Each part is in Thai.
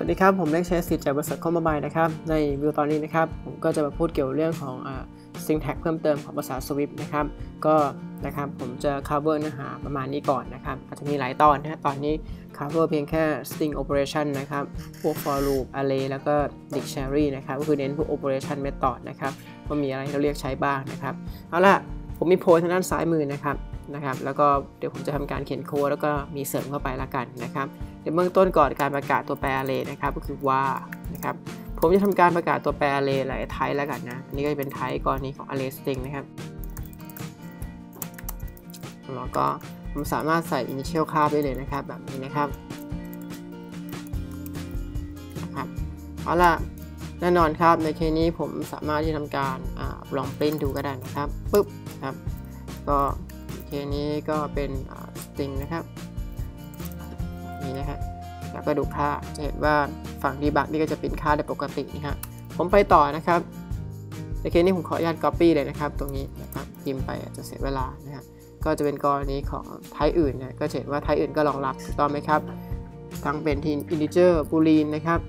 วัสดีครับ ผมเล็กเชสสิจากบริษัทคอมบายนะครับ ในวิดีโอตอนนี้นะครับ ผมก็จะมาพูดเกี่ยวเรื่องของอ่า syntax เพิ่มเติมของภาษา Swift นะครับ ก็นะครับผมจะ cover เนื้อหาประมาณนี้ก่อนนะครับ อาจจะมีหลายตอนนะตอนนี้ cover เพียงแค่ string operation นะครับ พวก for loop array แล้วก็ dictionary นะครับ ก็คือเน้นพวก operation method นะครับว่ามีอะไรเราเรียกใช้บ้างนะครับ เอาล่ะ ผมมีโพสทางด้านซ้ายมือนะครับ นะครับ แล้วก็เดี๋ยวผมจะทำการเขียนโค้ดแล้วก็มีเสริมเข้าไปละกันนะครับในเบื้องต้นก่อนการประกาศตัวแปร array นะครับ ก็คือว่านะครับผมจะทำการประกาศตัวแปร array หลายไทป์แล้วกันนะอันนี้ก็จะเป็นไทป์กรณีของ array string นะครับแล้วก็ผมสามารถใส่ initial ค่าได้เลยนะครับ แบบนี้นะครับนะครับเอาล่ะแน่นอนครับในเคสนี้ผมสามารถที่ทำการอลองปริ้นดูก็ได้นะครับปุ๊บครับ ก็ เคนี้ก็เป็นสตริงนะครับ นี่นะฮะแล้วก็ดูค่าจะเห็นว่าฝั่งดีบักนี่ก็จะเป็นค่าได้ปกตินะฮะผมไปต่อนะครับในเคสนี้ผมขออนุญาต Copy เลยนะครับ ตรงนี้นะครับพิมพ์ไปอาจจะเสียเวลานะครับก็จะเป็นกรณีของไทป์อื่นนะก็เห็นว่าไทป์อื่นก็รองรับถูกต้องไหมครับทั้งเป็นที integer boolean นนะครับ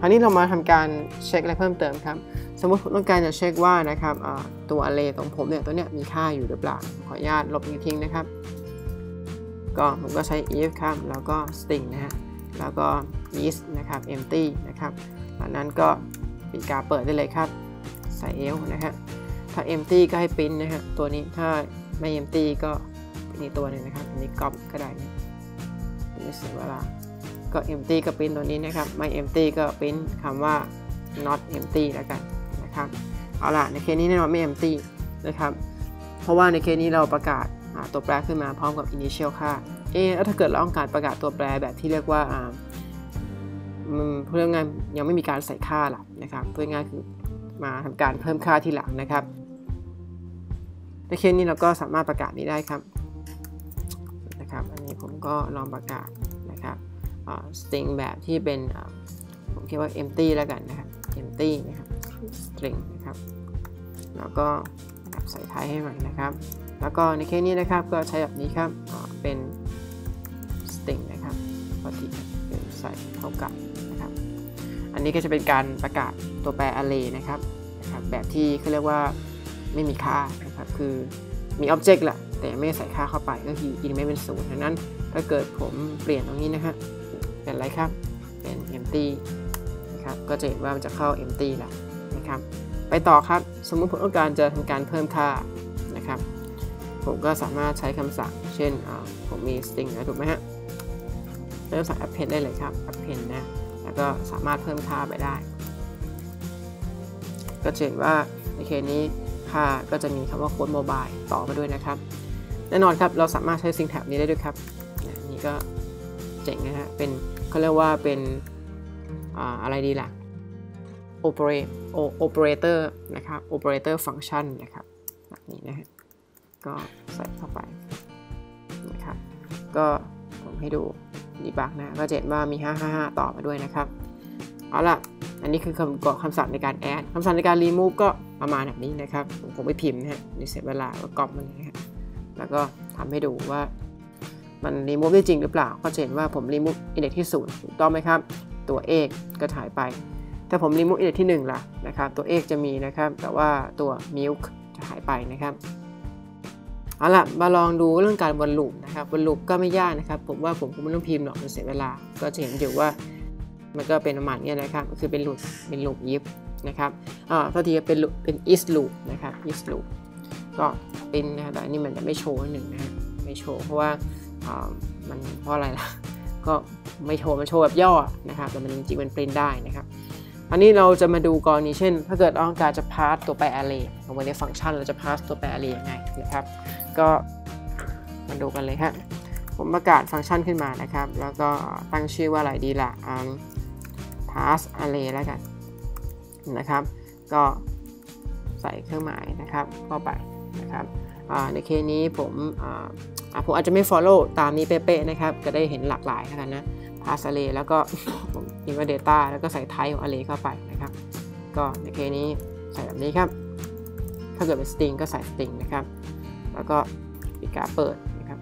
คราวนี้เรามาทำการเช็คอะไรเพิ่มเติมครับ สมมติต้องการจะเช็คว่านะครับตัว array ของผมเนี่ยตัวเนี้ยมีค่าอยู่หรือเปล่า ขออนุญาตลบอีกทิ้งนะครับ ก็ผมก็ใช้ if ครับ แล้วก็ string นะฮะ แล้วก็ is นะครับ empty นะครับจากนั้นก็ปิดการเปิดได้เลยครับ ใส่ else นะฮะ ถ้า empty ก็ให้ print นะฮะ ตัวนี้ถ้าไม่ empty ก็มีตัวหนึ่งนะครับ อันนี้ copy ก็ได้ไม่เสียเวลา ก็ empty ก็ print ตัวนี้นะครับ ไม่ empty ก็ print คำว่า not empty แล้วกัน นะครับเอาล่ะในเคสนี้แน่นอนไม่ empty นะครับเพราะว่าในเคสนี้เราประกาศตัวแปรขึ้นมาพร้อมกับ initial ค่า เออถ้าเกิดเราต้องการประกาศตัวแปรแบบที่เรียกว่าเพื่องานยังไม่มีการใส่ค่าหลักนะครับเพื่องานคือมาทำการเพิ่มค่าที่หลังนะครับในเคสนี้เราก็สามารถประกาศนี้ได้ครับนะครับ อันนี้ผมก็ลองประกาศนะครับ string แบบที่เป็นผมคิดว่า empty แล้วกันนะครับ empty นะครับ string นะครับ แล้วก็ใส่ท้ายให้ใหม่นะครับ แล้วก็ในเคสนี้นะครับก็ใช้แบบนี้ครับเป็น string นะครับปกติเป็นใส่เท่ากับนะครับ อันนี้ก็จะเป็นการประกาศตัวแปร array นะครับนะครับแบบที่เขาเรียกว่าไม่มีค่านะครับคือมี object แหละแต่ไม่ใส่ค่าเข้าไปก็คือ in ไม่เป็นศูนย์ดังนั้น ถ้าเกิดผมเปลี่ยนตรงนี้นะฮะเป็นอะไรครับเป็น empty นะครับก็จะเห็นว่ามันจะเข้า empty แล้ว นะครับ ไปต่อครับ สมมุติผมต้องการจะทำการเพิ่มค่านะครับ ผมก็สามารถใช้คำสั่ง เช่นผมมี string นะถูกไหมฮะเริ่มสั่ง append ได้เลยครับ append นะ แล้วก็สามารถเพิ่มค่าไปได้ ก็จะเห็นว่าในเคสนี้ค่าก็จะมีคำว่าโค้ดโมบายต่อมาด้วยนะครับ แน่นอนครับ เราสามารถใช้ syntax นี้ได้ด้วยครับ นี่ก็เจ๋งนะฮะ เป็นเขาเรียกว่าเป็นอะไรดีล่ะ operator นะครับ operator function นะครับแบบนี้นะฮะก็ใส่เข้าไปนะครับก็ผมให้ดูดีบักนะ ก็จะเห็นว่ามี 555 ต่อมาด้วยนะครับ เอาล่ะ อันนี้คือคำกรอบคำสั่งในการ add คำสั่งในการ remove ก็ประมาณแบบนี้นะครับ ผมคงไม่พิมพ์นะฮะนี่เสียเวลาก็ก๊อปมันนะฮะแล้วก็ทำให้ดูว่ามัน remove ได้จริงหรือเปล่า ก็จะเห็นว่าผม remove index ที่ 0 ถูกต้องไหมครับ ตัว x ก็หายไป ถ้าผม remove index ที่1ล่ะนะครับ ตัว x จะมีนะครับ แต่ว่าตัว milk จะหายไปนะครับ เอาล่ะ มาลองดูเรื่องการวนลูปนะครับวนลูปก็ไม่ยากนะครับ ผมว่าผมคงไม่ต้องพิมพ์หรอกมันเสียเวลา ก็จะเห็นอยู่ว่ามันก็เป็นประมาณนี้นะครับ คือเป็นลูปเป็นลูปยิบนะครับอ่าพอทีเป็นเป็น is loop นะครับ is loop ก็เป็นนะแต่อันนี้มันจะไม่โชว์หนึ่งนะไม่โชว์เพราะว่าอ่ามันเพราะอะไรล่ะ ก็ไม่โชว์มันโชว์แบบย่อนะครับ แต่มันจริงๆมันปริ้นได้นะครับ อันนี้เราจะมาดูกรณีเช่น ถ้าเกิดต้องการจะพาสตัวแปร array ลงไปในฟังก์ชันเราจะพาสตัวแปร array ยังไงนะครับ ก็มาดูกันเลยครับผมประกาศฟังก์ชันขึ้นมานะครับ แล้วก็ตั้งชื่อว่าอะไรดีล่ะ pass array แล้วกันนะครับ ก็ใส่เครื่องหมายนะครับเข้าไปนะครับในเคสนี้ผมผมอาจจะไม่ follow ตามนี้เป๊ะๆนะครับ จะได้เห็นหลากหลายแล้วกันนะ pass array แล้วก็ผมพิมพ์ว่า data แล้วก็ใส่ type ของ array เข้าไปนะครับ ก็ในเคสนี้ใส่แบบนี้ครับ ถ้าเกิดเป็น string ก็ใส่ string นะครับ แล้วก็ปิดการเปิดนะครับ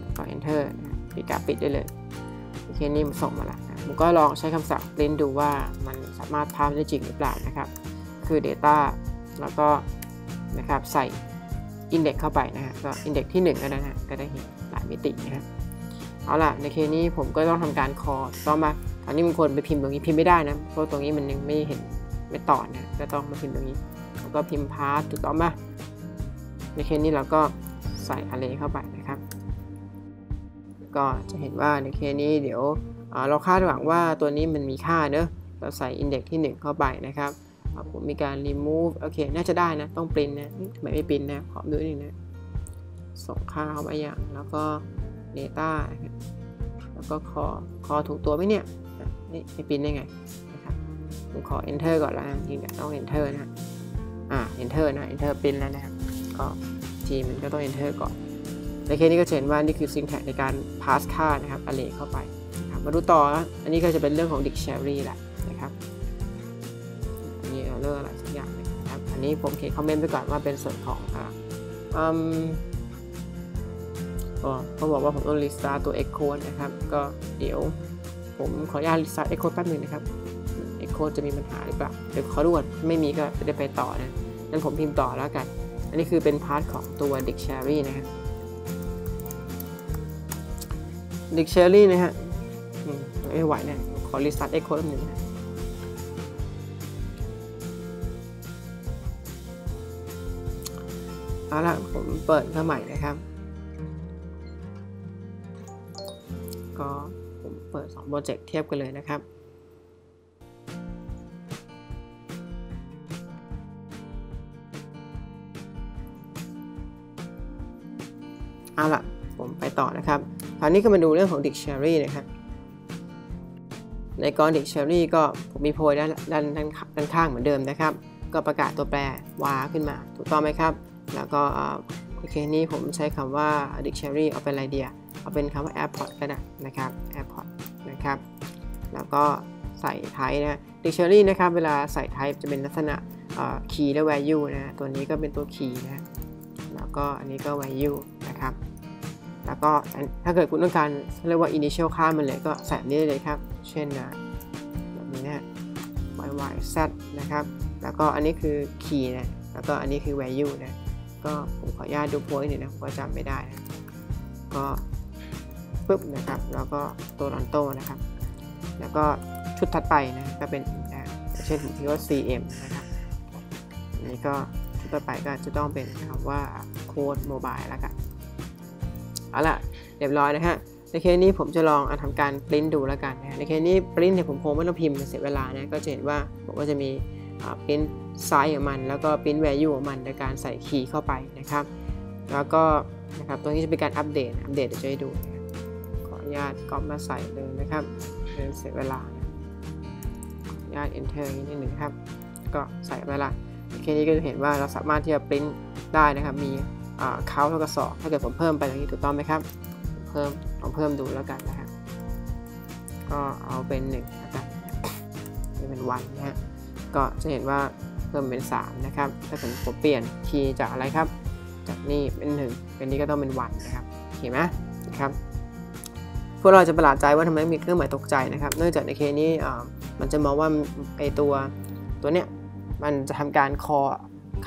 แล้วก็ enter ปิดการปิดได้เลยเคนี้มันส่งมาแล้วนะผมก็ลองใช้คำสั่ง print ดูว่ามันสามารถพาได้จริงหรือเปล่านะครับ คือ data แล้วก็นะครับใส่ index เข้าไปนะฮะก็ index ที่1ก็ได้นะก็ได้เห็นหลายมิตินะครับ เอาล่ะในเคสนี้ผมก็ต้องทำการคอต้องมาตอนนี้บางคนไปพิมพ์ตรงนี้พิมพ์ไม่ได้นะเพราะตรงนี้มันยังไม่เห็นไม่ต่อนะก็ต้องมาพิมพ์ตรงนี้แล้วก็พิมพ์พาร์ทถูกต้องไหมในเคสนี้เราก็ใส่ array เข้าไปนะครับก็จะเห็นว่าในเคสนี้เดี๋ยวเราคาดหวังว่าตัวนี้มันมีค่าเนอะเราใส่ index ที่ 1 เข้าไปนะครับผมมีการ remove โอเค น่าจะได้นะ ต้องปรินนะทำไมไม่ปรินนะ ขอดูหนึ่งนะ ส่งค่าเข้ามาอย่าง แล้วก็ data แล้วก็คอคอถูกตัวไหมเนี่ยนี่ไม่ปรินได้ไงนะครับผมขอ enter ก่อนแล้วจริงๆต้อง enter นะอ่า enter นะ enter ปรินแล้วนะครับก็ทีมันก็ต้อง enter ก่อนในเคสนี้ก็เห็นว่านี่คือ syntax ในการ pass ค่านะครับ array เข้าไปมาดูต่ออันนี้ก็จะเป็นเรื่องของ dictionary แหละนะครับมีเร์เลอร์อะไรสักอย่างนะครับ อันนี้ผมเขียนคอมเมนต์ไปก่อนว่าเป็นส่วนของอ่าอืม ก็เขาบอกว่าผมต้อง restart ตัว Xcode นะครับ ก็เดี๋ยวผมขออนุญาต restart Xcode แป๊บนึงนะครับ Xcode จะมีปัญหาหรือเปล่า เดี๋ยวขอดูก่อนไม่มีก็จะได้ไปต่อนะงั้นผมพิมพ์ต่อแล้วกัน อันนี้คือเป็นพาร์ทของตัว dictionary นะครับ dictionary นะฮะไม่ไหวเนี่ยขอ restart Xcode แป๊บนึงนะเอาละผมเปิดเข้าใหม่นะครับ เปิด2โปรเจกต์เทียบกันเลยนะครับเอาละผมไปต่อนะครับคราวนี้ก็มาดูเรื่องของ dictionary นะครับ ในกรอน dictionary ก็ผมมีโพยด้านด้านด้านข้างเหมือนเดิมนะครับ ก็ประกาศตัวแปรวาขึ้นมา ถูกต้องไหมครับ แล้วก็โอเคนี้ผมใช้คำว่า dictionary เอาเป็นอะไรเดีย เอาเป็นคำว่า airport ก็ได้นะครับ airport นะครับ แล้วก็ใส่ type นะ dictionary นะครับ เวลาใส่ type จะเป็นลักษณะ key และ value นะ ตัวนี้ก็เป็นตัว key นะ แล้วก็อันนี้ก็ value นะครับ แล้วก็ถ้าเกิดคุณต้องการเรียกว่า initial ค่ามันเลยก็ใส่แบบนี้เลยครับ เช่นนะแบบนี้นะ y y z นะครับ แล้วก็อันนี้คือ key นะ แล้วก็อันนี้คือ value นะ ก็ผมขออนุญาตดูโพยหน่อยนะผมก็จำไม่ได้นะ ก็ ปุ๊บนะครับ แล้วก็ตัวรันโตนะครับ แล้วก็ชุดถัดไปนะก็เป็นเช่นผมคิดว่า cm นะครับอันนี้ก็ชุดต่อไปก็จะต้องเป็นคำว่าโค้ดโมบายแล้วกันเอาละเรียบร้อยนะฮะในเคสนี้ผมจะลองทำการปริ้นดูแล้วกันนะในเคสนี้ปริ้นเนี่ยผมคงไม่ต้องพิมพ์เสียเวลานะก็จะเห็นว่าผมก็จะมีปริ้นไซส์ของมัน แล้วก็ปริ้น value ของมันในการใส่คีย์เข้าไปนะครับ แล้วก็นะครับตรงนี้จะเป็นการอัปเดตอัปเดตเดี๋ยวจะให้ดูนะ ญาตก๊อปมาใส่เลยนะครับเดินเสียเวลาขออนุญาต enter นิดนึงครับ ก็ใส่ไปละแค่นี้ก็จะเห็นว่าเราสามารถที่จะปริ้นได้นะครับ มีเขาเท่ากับสองถ้าเกิดผมเพิ่มไปอย่างนี้ถูกต้องไหมครับ เพิ่มลองเพิ่มดูแล้วกันนะครับ ก็เอาเป็น1แล้วกันเป็นวันนะฮะ ก็จะเห็นว่าเพิ่มเป็น3นะครับ ถ้าผมผมเปลี่ยนคีย์จากอะไรครับ จากนี่เป็น 1 เป็นนี้ก็ต้องเป็นวันนะครับ เห็นไหมนะครับ พวกเราจะประหลาดใจว่าทำไมมีเครื่องหมายตกใจนะครับ เนื่องจากในเคสนี้มันจะมองว่าไอตัวตัวเนี้ยมันจะทำการคอ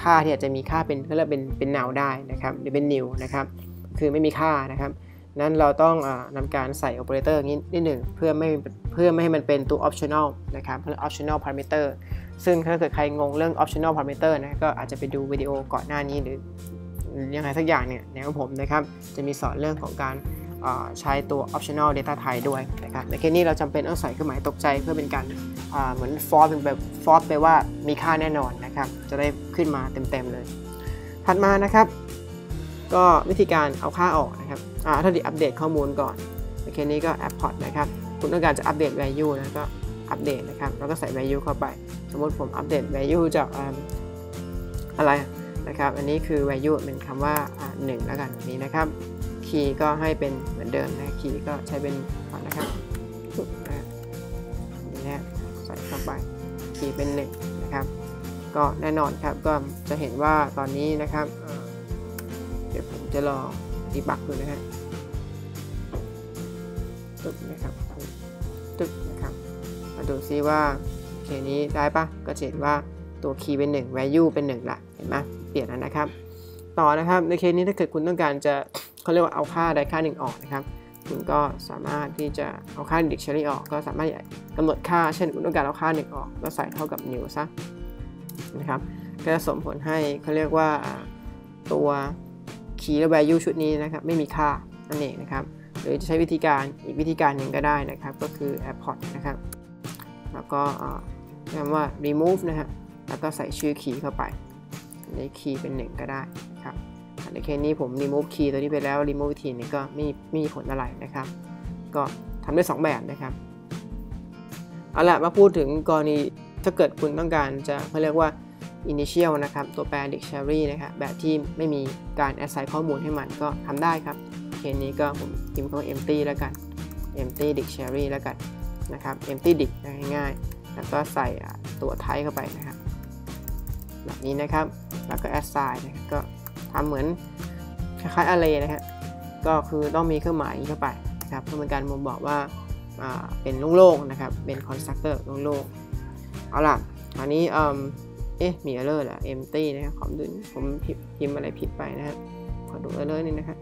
ค่าที่อาจจะมีค่าเป็นก็เรียกเป็นเป็น null ได้นะครับหรือเป็น new นะครับคือไม่มีค่านะครับนั้นเราต้องอนำการใส่ operator อย่างนี้นิดหนึ่งเพื่อไม่เพื่อไม่ให้มันเป็นตัว optional นะครับเพื่อ optional parameter ซึ่งถ้าเกิดใครงงเรื่อง optional parameter นะก็อาจจะไปดูวิดีโอก่อนหน้านี้หรือยังไงสักอย่างเนี่ยแนวผมนะครับจะมีสอนเรื่องของการ ใช้ตัว optional data type ด้วยนะครับในเคสนี้เราจำเป็นต้องใส่เครื่องหมายตกใจเพื่อเป็นการเหมือนฟอร์เป็นแบบฟอร์ไปว่ามีค่าแน่นอนนะครับ จะได้ขึ้นมาเต็มๆเลย ถัดมานะครับ ก็วิธีการเอาค่าออกนะครับถ้าดีอัปเดตข้อมูลก่อนในเคสนี้ก็ app port นะครับ คุณต้องการจะอัปเดต value นะก็อัปเดตนะครับ แล้วก็ใส่ value เข้าไป สมมติผมอัปเดต value จากอะไรนะครับ อันนี้คือ value เป็นคำว่า 1 แล้วกันนี้นะครับ คีย์ก็ให้เป็นเหมือนเดิมนะคีย์ก็ใช้เป็นก่อนนะครับนะนี่นะใส่เข้าไปคีย์เป็น1นะครับ ก็แน่นอนครับก็จะเห็นว่าตอนนี้นะครับ เดี๋ยวผมจะรอดีบักดูนะฮะตุ๊บนะครับตึกนะครับมาดูซิว่าเคนี้ได้ปะก็จะเห็นว่าตัวคีย์เป็น 1 value เป็น1ละเห็นไหมเปลี่ยนแล้วนะครับ ต่อนะครับในเคสนี้ถ้าเกิดคุณต้องการจะ เขาเรียกว่าเอาค่าใดค่าหนึ่งออกนะครับคุณก็สามารถที่จะเอาค่า dictionary ออก ก็สามารถกำหนดค่าเช่นคุณต้องการเอาค่าหนึ่งออกก็ใส่เท่ากับ new ซะนะครับก็จะส่งผลให้เขาเรียกว่าตัว key และ value ชุดนี้นะครับไม่มีค่านั่นเองนะครับหรือจะใช้วิธีการอีกวิธีการหนึ่งก็ได้นะครับก็คือ airport นะครับแล้วก็คำว่า remove นะครับแล้วก็ใส่ชื่อ key เข้าไปใน key เป็น 1 ก็ได้ครับ ในเคสนี้ผม remove key ตัวนี้ไปแล้ว remove ทีนี้ก็ไม่ไม่มีผลอะไรนะครับ ก็ทำได้ 2 แบบนะครับเอาละมาพูดถึงกรณีถ้าเกิดคุณต้องการจะเขาเรียกว่า initial นะครับ ตัวแปร dictionary นะครับแบบที่ไม่มีการ assign ข้อมูลให้มันก็ทำได้ครับเคสนี้ก็ผมพิมพ์คำว่า empty แล้วกัน empty dictionary แล้วกันนะครับ empty dict ง่ายๆ แล้วก็ใส่ตัว type เข้าไปนะครับ แบบนี้นะครับ แล้วก็ assign นะครับก็ ทำเหมือนคล้ายๆ array นะฮะก็คือต้องมีเครื่องหมายเข้าไปนะครับเพื่อเป็นการบ่งบอกว่าเป็นโล่งๆนะครับเป็น constructor โล่งๆเอาล่ะอันนี้เอ๊ะมี error เหรอ empty นะครับขอดูผมพิมพ์อะไรผิดไปนะฮะขอดู error นี่นะครับ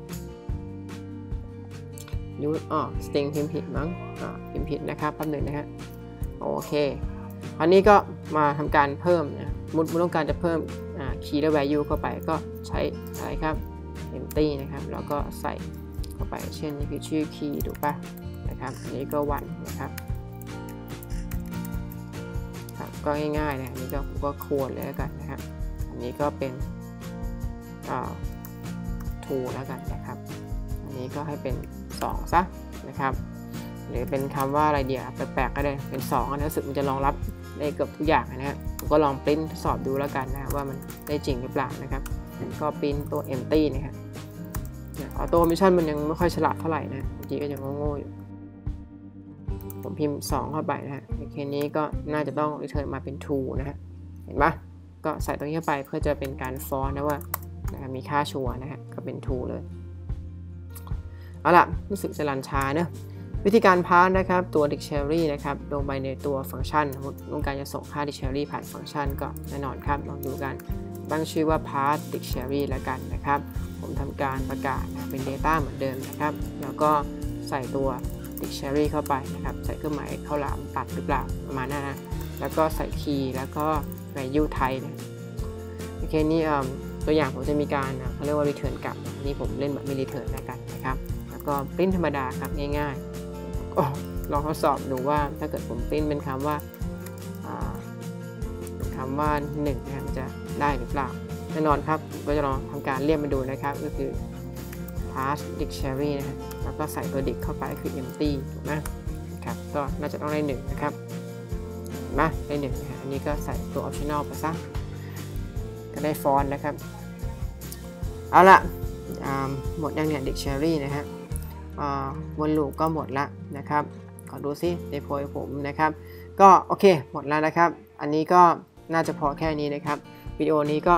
ยูอ๋อ string พิมพ์ผิดมั้งอ๋อพิมพ์ผิดนะครับแป๊บหนึ่งนะฮะโอเคอันนี้ก็มาทำการเพิ่มนะมุดมุดต้องการจะเพิ่ม key และ value เข้าไปก็ใช้อะไรครับ empty นะครับ แล้วก็ใส่เข้าไป เช่นนี่คือชื่อ key ถูกปะนะครับ อันนี้ก็วันนะครับครับก็ง่ายๆนะอันนี้ก็ผมก็ควรเลยแล้วกันนะครับ อันนี้ก็เป็น to แล้วกันนะครับ อันนี้ก็ให้เป็น 2 ซะนะครับ หรือเป็นคำว่าอะไรเดียวแปลกๆก็ได้ เป็น2อันนี้รู้สึกมันจะรองรับได้เกือบทุกอย่างนะฮะผม ก็ลองปริ้นทดสอบดูแล้วกันนะว่ามันได้จริงหรือเปล่านะครับ ก็ปริ้นตัว empty นะครับออโต้มิชชั่นมันยังไม่ค่อยฉลาดเท่าไหร่นะบางทีก็ยังโง่ๆอยู่ผมพิมพ์ 2 เข้าไปนะฮะในเคสนี้ก็น่าจะต้อง return มาเป็น true นะฮะ เห็นปะก็ใส่ตรงนี้เข้าไปเพื่อจะเป็นการฟอนนะว่านะมีค่าชัวนะฮะ ก็เป็น true เลย เอาล่ะ รู้สึกจะรันช้าเนะ วิธีการพาสนะครับตัว dictionary นะครับลงไปในตัวฟังก์ชันต้องการจะส่งค่า dictionary ผ่านฟังก์ชันก็แน่นอนครับลองดูกันตั้งชื่อว่า pass dictionary แล้วกันนะครับ ผมทำการประกาศเป็น data เหมือนเดิมนะครับ แล้วก็ใส่ตัว dictionary เข้าไปนะครับ ใส่เครื่องหมายเข้าหลามตัดหรือเปล่าประมาณนั้นนะแล้วก็ใส่ key แล้วก็ value type นะโอเคนี่ตัวอย่างผมจะมีการเขาเรียกว่า return กลับนี่ผมเล่นแบบไม่ return แล้วกันนะครับ แล้วก็ print ธรรมดาครับง่ายๆ ก็ลองทดสอบดูว่าถ้าเกิดผม print เป็นคำว่าคำว่า1นะครับจะได้หรือเปล่าแน่นอนครับก็จะลองทำการเรียกมาดูนะครับ ก็คือ pass dictionary นะครับแล้วก็ใส่ตัว dic เข้าไปคือ empty ถูกไหมครับก็น่าจะต้องได้1นะครับมาได้1นะอันนี้ก็ใส่ตัว optional ไปซะก็ได้ฟอนต์นะครับ เอาละหมดยังเนี่ย dictionary นะฮะ วนลูปก็หมดละนะครับ ขอดูซิในโพยผมนะครับ ก็โอเคหมดแล้วนะครับ อันนี้ก็น่าจะพอแค่นี้นะครับ วิดีโอนี้ก็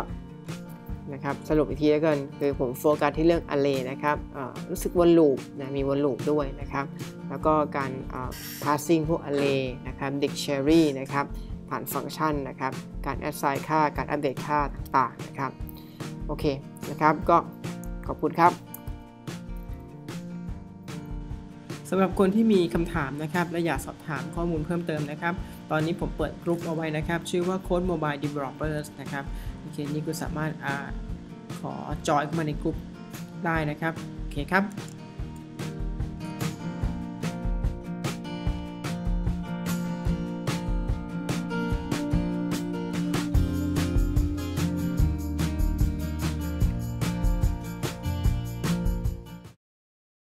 นะครับสรุปอีกทีแล้วกันคือผมโฟกัสที่เรื่อง array นะครับรู้สึกวนลูปนะมีวนลูปด้วยนะครับ แล้วก็การ passing พวก array นะครับ dictionary นะครับผ่านฟังก์ชันนะครับ การ assign ค่า การอัปเดตค่าต่างๆนะครับ โอเคนะครับ ก็ขอบคุณครับ สำหรับคนที่มีคำถามนะครับและอยากสอบถามข้อมูลเพิ่มเติมนะครับ ตอนนี้ผมเปิดกลุ่มเอาไว้นะครับ ชื่อว่า Code Mobile Developers นะครับโอเคนี่คุณสามารถอขอจอยเข้ามาในกลุ่มได้นะครับ โอเคครับ